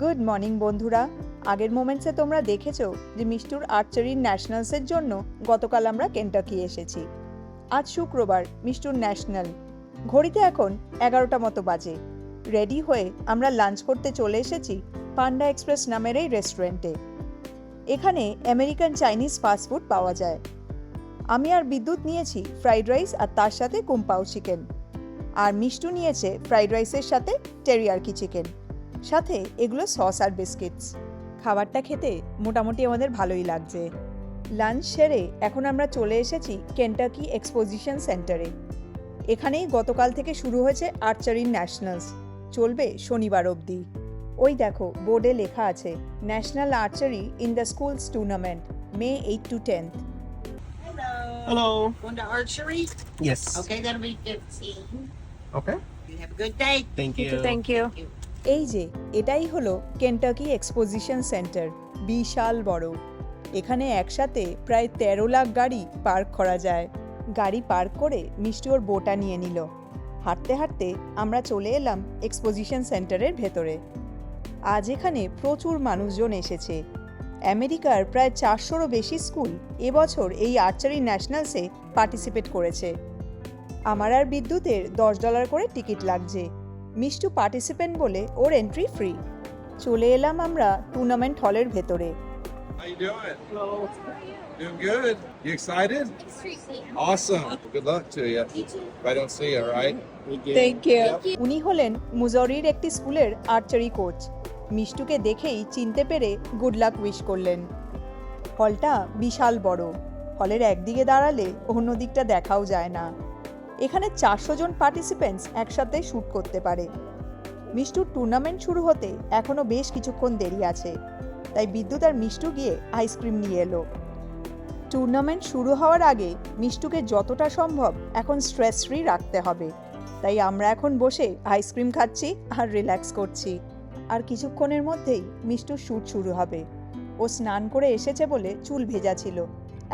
Good morning বন্ধুরা। আগের মোমেন্টসে তোমরা দেখেছ যে মিষ্টুর আর্চারির ন্যাশনালসের জন্য গতকাল আমরা কেন্টাকি এসেছি। আজ শুক্রবার মিষ্টুর ন্যাশনাল ঘড়িতে এখন এগারোটা মতো বাজে। রেডি হয়ে আমরা লাঞ্চ করতে চলে এসেছি পান্ডা এক্সপ্রেস নামের এই রেস্টুরেন্টে এখানে আমেরিকান চাইনিজ ফাস্টফুড পাওয়া যায়। আমি আর বিদ্যুৎ নিয়েছি ফ্রাইড রাইস আর তার সাথে কুম্পাও চিকেন আর মিষ্টু নিয়েছে ফ্রাইড রাইসের সাথে টেরিয়ারকি চিকেন সাথে এগুলো সস আর বিস্কিটস খাবারটা খেতে মোটামুটি আমাদের ভালোই লাগছে লাঞ্চ সেরে এখন আমরা চলে এসেছি কেন্টাকি এক্সপোজিশন সেন্টারে এখানেই গতকাল থেকে শুরু হয়েছে আর্চারি ন্যাশনালস চলবে শনিবার অবধি ওই দেখো বোর্ডে লেখা আছে national archery in the schools tournament May eight to tenth Hello. Hello. Going to archery? Yes. Okay, that'll be 15. Okay. You have a good day. Thank you. you too, thank you. Thank you. এই যে, এটাই হলো Kentucky exposition centre বিশাল বড়। এখানে একসাথে প্রায় তেরো লাখ গাড়ি পার্ক করা যায়। গাড়ি পার্ক করে মিষ্টি ওর বোটা নিয়ে নিল। হাঁটতে হাঁটতে আমরা চলে এলাম এক্সপোজিশন সেন্টারের ভেতরে। আজ এখানে প্রচুর মানুষজন এসেছে। আমেরিকার প্রায় চারশোরও বেশি স্কুল এবছর এই আর্চারি ন্যাশনালসে পার্টিসিপেট করেছে। আমার আর বিদ্যুতের দশ ডলার করে টিকিট লাগছে। মিষ্টু পার্টিসিপেন্ট বলে ওর এন্ট্রি ফ্রি চলে এলাম আমরা টুর্নামেন্ট হলের ভেতরে How you doing? Doing good. You excited? Awesome. Good luck to you. If I don't see you, all right? Thank you. উনি হলেন মুজরির একটি স্কুলের আর্চারি কোচ মিষ্টুকে দেখেই চিনতে পেরে গুড লাক উইশ করলেন হলটা বিশাল বড় হলের একদিকে দাঁড়ালে অন্য দিকটা দেখাও যায় না এখানে চারশো জন পার্টিসিপেন্টস একসাথে শ্যুট করতে পারে। মিষ্টুর টুর্নামেন্ট শুরু হতে এখনও বেশ কিছুক্ষণ দেরি আছে, তাই বিদ্যুৎ আর মিষ্টু গিয়ে আইসক্রিম নিয়ে এলো। টুর্নামেন্ট শুরু হওয়ার আগে মিষ্টুকে যতটা সম্ভব এখন স্ট্রেস ফ্রি রাখতে হবে, তাই আমরা এখন বসে আইসক্রিম খাচ্ছি আর রিল্যাক্স করছি। আর কিছুক্ষণের মধ্যেই মিষ্টুর শ্যুট শুরু হবে। ও স্নান করে এসেছে বলে চুল ভেজা ছিল,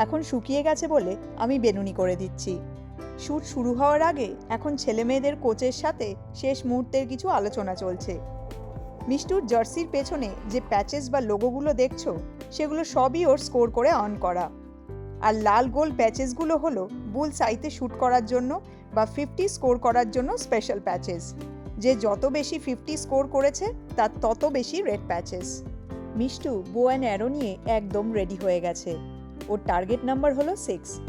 এখন শুকিয়ে গেছে বলে আমি বেনুনি করে দিচ্ছি। শ্যুট শুরু হওয়ার আগে এখন ছেলে মেয়েদের কোচের সাথে শেষ মুহূর্তের কিছু আলোচনা চলছে। মিষ্টুর জার্সির পেছনে যে প্যাচেস বা লোগোগুলো দেখছ, সেগুলো সবই ওর স্কোর করে অন করা। আর লাল গোল প্যাচেসগুলো হলো বুল সাইতে শ্যুট করার জন্য বা ফিফটি স্কোর করার জন্য স্পেশাল প্যাচেস। যে যত বেশি ফিফটি স্কোর করেছে, তার তত বেশি রেড প্যাচেস। মিষ্টু বো অ্যান্ড অ্যারো নিয়ে একদম রেডি হয়ে গেছে। ওর টার্গেট নাম্বার হলো সিক্স।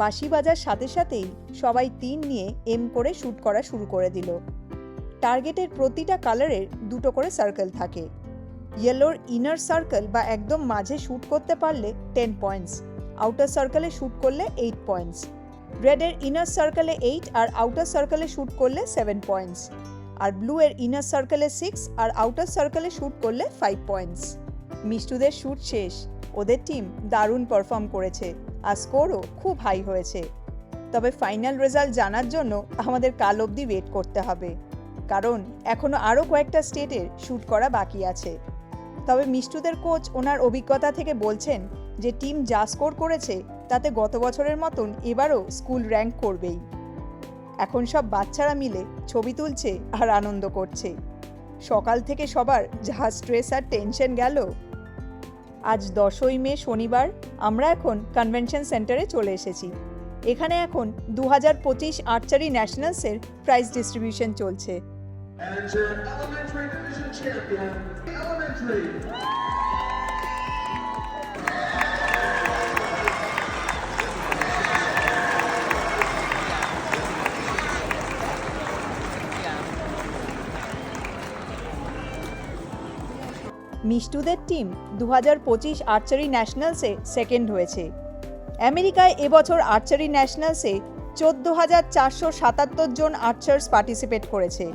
বাঁশি বাজার সাথে সাথেই সবাই তিন নিয়ে এম করে শ্যুট করা শুরু করে দিল। টার্গেটের প্রতিটা কালারের দুটো করে সার্কেল থাকে। ইয়েলোর ইনার সার্কেল বা একদম মাঝে শ্যুট করতে পারলে টেন পয়েন্টস আউটার সার্কেলে শ্যুট করলে এইট পয়েন্টস রেডের ইনার সার্কেলে এইট আর আউটার সার্কেলে শ্যুট করলে সেভেন পয়েন্টস আর ব্লু এর ইনার সার্কেলে সিক্স আর আউটার সার্কেলে শ্যুট করলে ফাইভ পয়েন্টস মিষ্টুদের শ্যুট শেষ। ওদের টিম দারুণ পারফর্ম করেছে আর স্কোরও খুব হাই হয়েছে। তবে ফাইনাল রেজাল্ট জানার জন্য আমাদের কাল অবধি ওয়েট করতে হবে। কারণ এখনও আরও কয়েকটা স্টেটের শ্যুট করা বাকি আছে। তবে মিষ্টুদের কোচ ওনার অভিজ্ঞতা থেকে বলছেন যে টিম যা স্কোর করেছে তাতে গত বছরের মতন এবারও স্কুল র্যাঙ্ক করবেই। এখন সব বাচ্চারা মিলে ছবি তুলছে আর আনন্দ করছে। সকাল থেকে সবার যা স্ট্রেস আর টেনশন গেল আজ দশই মে শনিবার আমরা এখন কনভেনশন সেন্টারে চলে এসেছি এখানে এখন দু হাজার পঁচিশ আর্চারি ন্যাশনালসের প্রাইজ ডিস্ট্রিবিউশন চলছে And your elementary division champion, elementary. মিষ্টুদের টিম দু হাজার পঁচিশ আর্চারি ন্যাশনালসে সেকেন্ড হয়েছে। আমেরিকায় এবছর আর্চারি ন্যাশনালসে চোদ্দ হাজার চারশো সাতাত্তর জন আর্চার্স পার্টিসিপেট করেছে।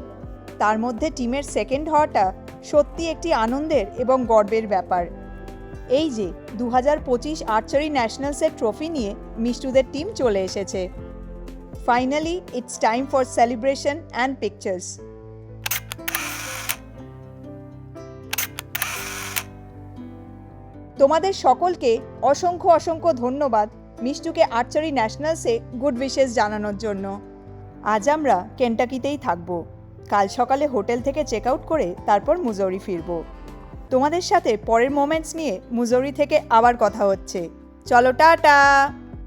তার মধ্যে টিমের সেকেন্ড হওয়াটা সত্যি একটি আনন্দের এবং গর্বের ব্যাপার। এই যে দু হাজার পঁচিশ আর্চারি ন্যাশনালসের ট্রফি নিয়ে মিষ্টুদের টিম চলে এসেছে। Finally it's time for celebration and pictures তোমাদের সকলকে অসংখ্য অসংখ্য ধন্যবাদ মিষ্টুকে আর্চারি ন্যাশনালসে গুড উইশেস জানানোর জন্য। আজ আমরা কেন্টাকিতেই থাকব। কাল সকালে হোটেল থেকে চেক আউট করে তারপর মুজৌরি ফিরব। তোমাদের সাথে পরের মোমেন্টস নিয়ে মুজৌরি থেকে আবার কথা হচ্ছে। চলো, টাটা!